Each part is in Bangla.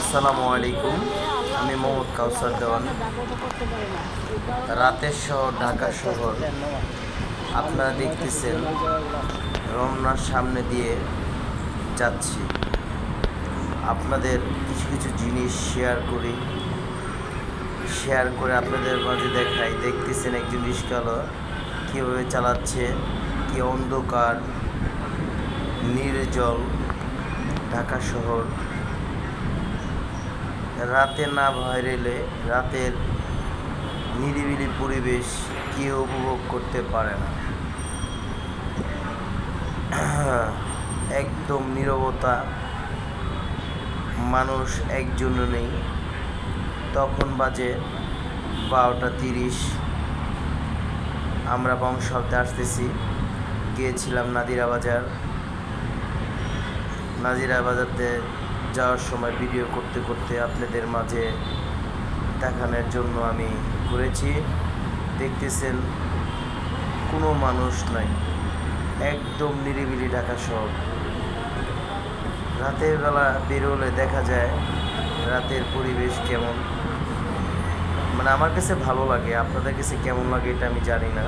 আসসালামু আলাইকুম। আমি মোহাম্মদ কাউসার দেওয়ান। রাতের শহর, ঢাকা শহর। আপনারা দেখতেছেন, রমনার সামনে দিয়ে যাচ্ছি। আপনাদের কিছু কিছু জিনিস শেয়ার করি। শেয়ার করে আপনাদের মাঝে দেখাই। দেখতেছেন একজন রিস্কালো কীভাবে চালাচ্ছে, কি অন্ধকার নির্জল ঢাকা শহর। রাতে না বাইরেলে রাতের নিরিবিলি পরিবেশ কেউ উপভোগ করতে পারে না। একদম নীরবতা, মানুষ একজনও নেই। তখন বাজে বারোটা তিরিশ। আমরা বংশালতে আসতেছি, গিয়েছিলাম নাদিরা বাজার। নাজিরা বাজারতে যাওয়ার সময় ভিডিও করতে করতে আপনাদের মাঝে দেখানোর জন্য আমি করেছি দেখতেছেন, কোনো মানুষ নাই। একদম নিরিবিলি ঢাকা শহর। রাতের বেলা বেরোলে দেখা যায় রাতের পরিবেশ কেমন। মানে আমার কাছে ভালো লাগে, আপনাদের কাছে কেমন লাগে এটা আমি জানি না।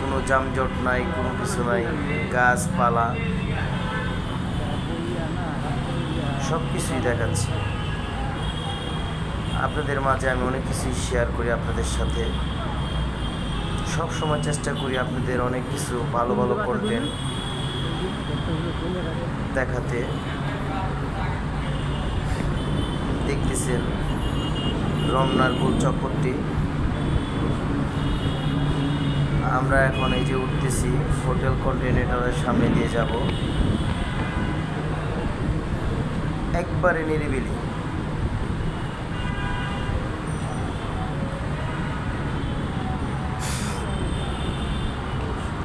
কোনো যানজট নাই, কোনো কিছু নাই, গাছপালা। সব কিছুই দেখাচ্ছি। আপনাদের মাঝে আমি অনেক কিছুই শেয়ার করি আপনাদের সাথে। সব সময় চেষ্টা করি আপনাদের অনেক কিছু ভালো ভালো কন্টেন্ট দেখাতে। দেখতেছেন রমনার গোল চক্করটি। আমরা এখন এই যে উঠতেছি হোটেল কন্টিনেন্টালের সামনে দিয়ে যাব। একবারে নিরিবিলি।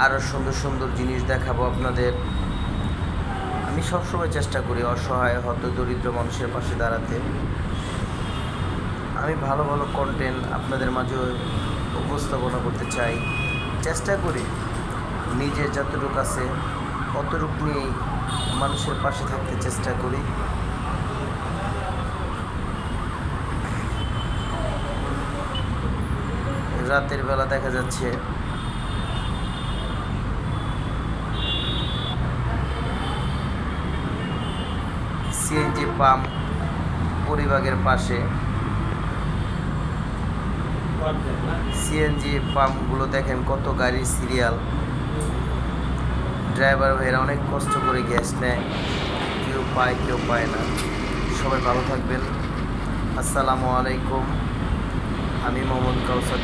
আরও সুন্দর সুন্দর জিনিস দেখাবো আপনাদের। আমি সবসময় চেষ্টা করি অসহায়, হত দরিদ্র মানুষের পাশে দাঁড়াতে। আমি ভালো ভালো কন্টেন্ট আপনাদের মাঝে উপস্থাপনা করতে চাই। চেষ্টা করি নিজের যতটুকু আছে, অতটুকু নিয়েই মানুষের পাশে থাকতে চেষ্টা করি। রাতের বেলা দেখা যাচ্ছে। সিএনজি পাম্প পরিবাগের পাশে। সিএনজি পাম্পগুলো দেখেন কত গাড়ির সিরিয়াল। ড্রাইভার ভাইরা অনেক কষ্ট করে গ্যাস নেয়। কেউ পায় কেউ পায় না। সবাই ভালো থাকবেন। আসসালামু আলাইকুম। আমি মোহাম্মদ কাউসার।